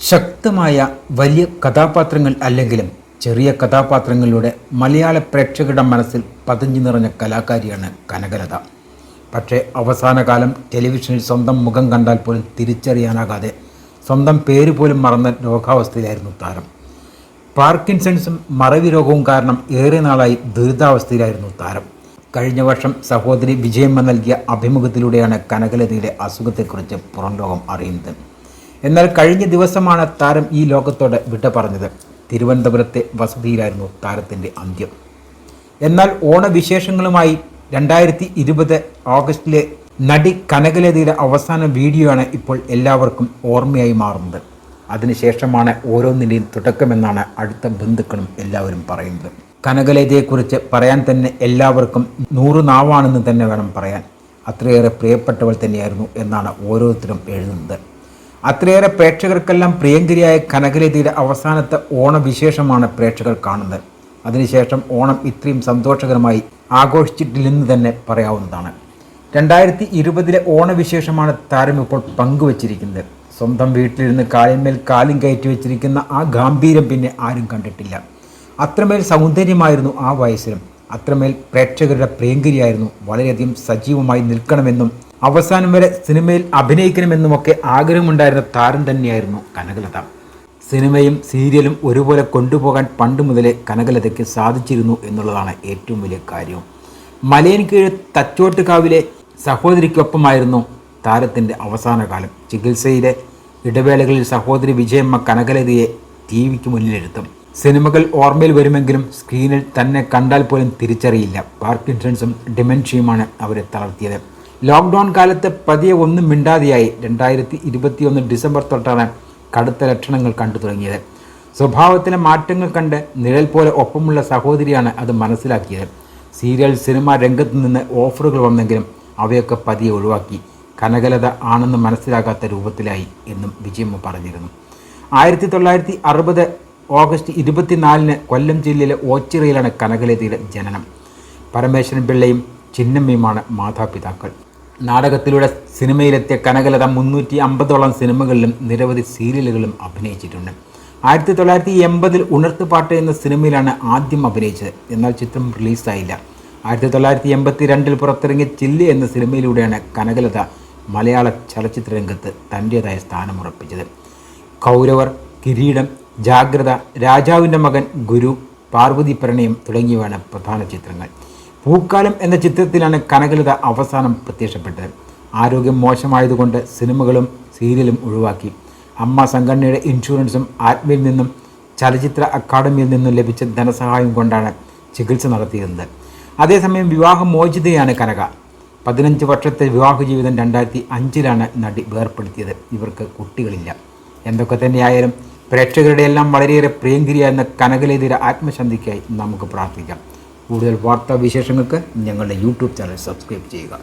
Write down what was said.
ശക്തമായ വലിയ കഥാപാത്രങ്ങൾ അല്ലെങ്കിലും ചെറിയ കഥാപാത്രങ്ങളിലൂടെ മലയാള പ്രേക്ഷകരുടെ മനസ്സിൽ പതിഞ്ഞു നിറഞ്ഞ കലാകാരിയാണ് കനകലത. പക്ഷേ അവസാനകാലം ടെലിവിഷനിൽ സ്വന്തം മുഖം കണ്ടാൽ പോലും തിരിച്ചറിയാനാകാതെ സ്വന്തം പേര് പോലും മറന്ന രോഗാവസ്ഥയിലായിരുന്നു താരം. പാർക്കിൻസൺസും മറവി രോഗവും കാരണം ഏറെ നാളായി ദുരിതാവസ്ഥയിലായിരുന്നു താരം. കഴിഞ്ഞ വർഷം സഹോദരി വിജയമ്മ നൽകിയ അഭിമുഖത്തിലൂടെയാണ് കനകലതയുടെ അസുഖത്തെക്കുറിച്ച് പുറം ലോകം അറിയുന്നത്. എന്നാൽ കഴിഞ്ഞ ദിവസമാണ് താരം ഈ ലോകത്തോട് വിട പറഞ്ഞത്. തിരുവനന്തപുരത്തെ വസതിയിലായിരുന്നു താരത്തിന്റെ അന്ത്യം. എന്നാൽ ഓണവിശേഷങ്ങളുമായി രണ്ടായിരത്തി ഇരുപത് ഓഗസ്റ്റിലെ നടി കനകലതയുടെ അവസാന വീഡിയോ ആണ് ഇപ്പോൾ എല്ലാവർക്കും ഓർമ്മയായി മാറുന്നത്. അതിനുശേഷമാണ് ഓരോന്നിന്റെയും തുടക്കമെന്നാണ് അടുത്ത ബന്ധുക്കളും എല്ലാവരും പറയുന്നത്. കനകലതയെക്കുറിച്ച് പറയാൻ തന്നെ എല്ലാവർക്കും നൂറ് നാവാണെന്ന് തന്നെ വേണം പറയാൻ. അത്രയേറെ പ്രിയപ്പെട്ടവൾ തന്നെയായിരുന്നു എന്നാണ് ഓരോരുത്തരും എഴുതുന്നത്. അത്രയേറെ പ്രേക്ഷകർക്കെല്ലാം പ്രിയങ്കരിയായ കനകലതിയുടെ അവസാനത്തെ ഓണവിശേഷമാണ് പ്രേക്ഷകർ കാണുന്നത്. അതിനുശേഷം ഓണം ഇത്രയും സന്തോഷകരമായി ആഘോഷിച്ചിട്ടില്ലെന്ന് തന്നെ പറയാവുന്നതാണ്. രണ്ടായിരത്തി ഇരുപതിലെ ഓണവിശേഷമാണ് താരം ഇപ്പോൾ പങ്കുവച്ചിരിക്കുന്നത്. സ്വന്തം വീട്ടിലിരുന്ന് കാലിന്മേൽ കാലും കയറ്റി വെച്ചിരിക്കുന്ന ആ ഗാംഭീര്യം പിന്നെ ആരും കണ്ടിട്ടില്ല. അത്രമേൽ സൗന്ദര്യമായിരുന്നു ആ വയസ്സിലും. അത്രമേൽ പ്രേക്ഷകരുടെ പ്രിയങ്കരിയായിരുന്നു. വളരെയധികം സജീവമായി നിൽക്കണമെന്നും അവസാനം വരെ സിനിമയിൽ അഭിനയിക്കണമെന്നുമൊക്കെ ആഗ്രഹമുണ്ടായിരുന്ന താരം തന്നെയായിരുന്നു കനകലത. സിനിമയും സീരിയലും ഒരുപോലെ കൊണ്ടുപോകാൻ പണ്ട് മുതലേ കനകലതയ്ക്ക് സാധിച്ചിരുന്നു എന്നുള്ളതാണ് ഏറ്റവും വലിയ കാര്യം. മലയൻകീഴ് തച്ചോട്ടുകാവിലെ സഹോദരിക്കൊപ്പമായിരുന്നു താരത്തിന്റെ അവസാന കാലം. ചികിത്സയിലെ ഇടവേളകളിൽ സഹോദരി വിജയമ്മ കനകലതയെ ടി വിക്ക് മുന്നിലിരുത്തും. സിനിമകൾ ഓർമ്മയിൽ വരുമെങ്കിലും സ്ക്രീനിൽ തന്നെ കണ്ടാൽ പോലും തിരിച്ചറിയില്ല. പാർക്കിൻസൺസും ഡിമെൻഷ്യയുമാണ് അവരെ തളർത്തിയത്. ലോക്ക്ഡൗൺ കാലത്ത് പതിയെ ഒന്നും മിണ്ടാതെയായി രണ്ടായിരത്തി ഇരുപത്തിയൊന്ന് ഡിസംബർ തൊട്ടാണ് കടുത്ത ലക്ഷണങ്ങൾ കണ്ടു തുടങ്ങിയത്. സ്വഭാവത്തിലെ മാറ്റങ്ങൾ കണ്ട് നിഴൽ പോലെ ഒപ്പമുള്ള സഹോദരിയാണ് അത് മനസ്സിലാക്കിയത്. സീരിയൽ സിനിമ രംഗത്ത് നിന്ന് ഓഫറുകൾ വന്നെങ്കിലും അവയൊക്കെ പതിയെ ഒഴിവാക്കി. കനകലത ആണെന്ന് മനസ്സിലാകാത്ത രൂപത്തിലായി എന്നും വിജയമ്മ പറഞ്ഞിരുന്നു. ആയിരത്തി തൊള്ളായിരത്തി അറുപത് ഓഗസ്റ്റ് ഇരുപത്തിനാലിന് കൊല്ലം ജില്ലയിലെ ഓച്ചിറയിലാണ് കനകലതയുടെ ജനനം. പരമേശ്വരൻ പിള്ളയും ചിന്നമ്മയുമാണ് മാതാപിതാക്കൾ. നാടകത്തിലൂടെ സിനിമയിലെത്തിയ കനകലത മുന്നൂറ്റി അമ്പതോളം സിനിമകളിലും നിരവധി സീരിയലുകളും അഭിനയിച്ചിട്ടുണ്ട്. ആയിരത്തി തൊള്ളായിരത്തി എൺപതിൽ ഉണർത്തുപാട്ട് എന്ന സിനിമയിലാണ് ആദ്യം അഭിനയിച്ചത്. എന്നാൽ ചിത്രം റിലീസായില്ല. ആയിരത്തി തൊള്ളായിരത്തി എൺപത്തി രണ്ടിൽ പുറത്തിറങ്ങിയ ചില്ല് എന്ന സിനിമയിലൂടെയാണ് കനകലത മലയാള ചലച്ചിത്ര രംഗത്ത് തന്റേതായ സ്ഥാനം ഉറപ്പിച്ചത്. കൗരവർ കിരീടം ജാഗ്രത രാജാവിന്റെ മകൻ ഗുരു പാർവതി പ്രണയം തുടങ്ങിയവയാണ് പ്രധാന ചിത്രങ്ങൾ. പൂക്കാലം എന്ന ചിത്രത്തിലാണ് കനകലത അവസാനം പ്രത്യക്ഷപ്പെട്ടത്. ആരോഗ്യം മോശമായതുകൊണ്ട് സിനിമകളും സീരിയലും ഒഴിവാക്കി. അമ്മ സംഘടനയുടെ ഇൻഷുറൻസും ആത്മയിൽ നിന്നും ചലച്ചിത്ര അക്കാദമിയിൽ നിന്നും ലഭിച്ച ധനസഹായം കൊണ്ടാണ് ചികിത്സ നടത്തിയിരുന്നത്. അതേസമയം വിവാഹമോചിതയാണ് കനക. പതിനഞ്ച് വർഷത്തെ വിവാഹ ജീവിതം രണ്ടായിരത്തി അഞ്ചിലാണ് നടി വേർപ്പെടുത്തിയത്. ഇവർക്ക് കുട്ടികളില്ല. എന്തൊക്കെ തന്നെയായാലും പ്രേക്ഷകരുടെ എല്ലാം വളരെയേറെ പ്രിയങ്കരിയായിരുന്ന കനകലേതിയുടെ ആത്മശാന്തിക്കായി നമുക്ക് പ്രാർത്ഥിക്കാം. കൂടുതൽ വാർത്താ വിശേഷങ്ങൾക്ക് ഞങ്ങളുടെ യൂട്യൂബ് ചാനൽ സബ്സ്ക്രൈബ് ചെയ്യുക.